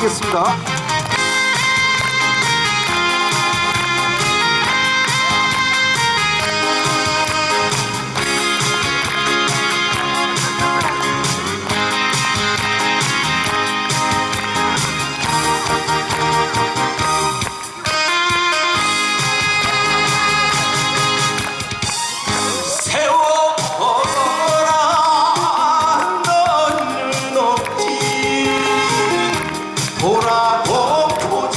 되겠습니다. 돌아보지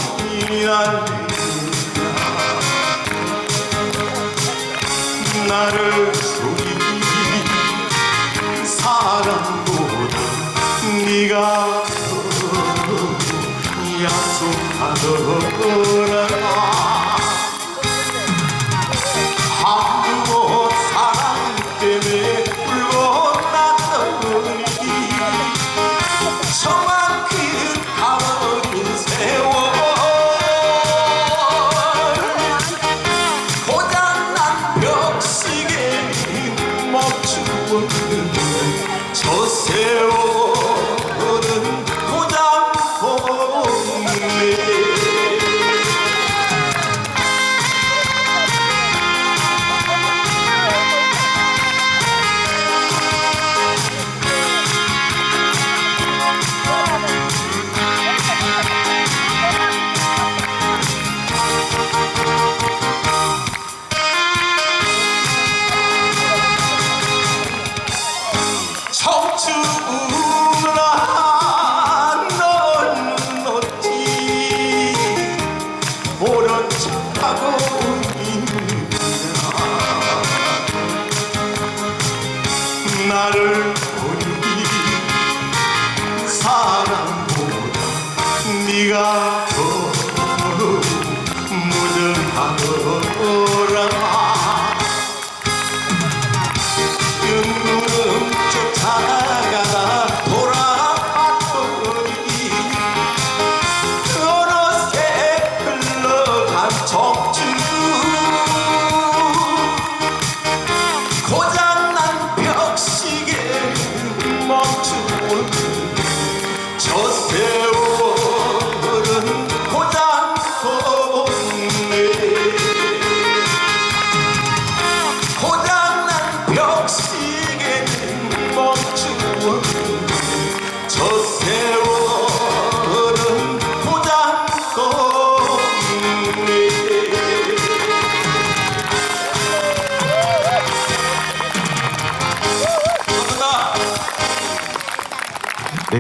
않는다 나를 속인 사랑보다 네가 더 약속하더라 Yeah. 나를 보니 사랑보다 네가 더 무정하더라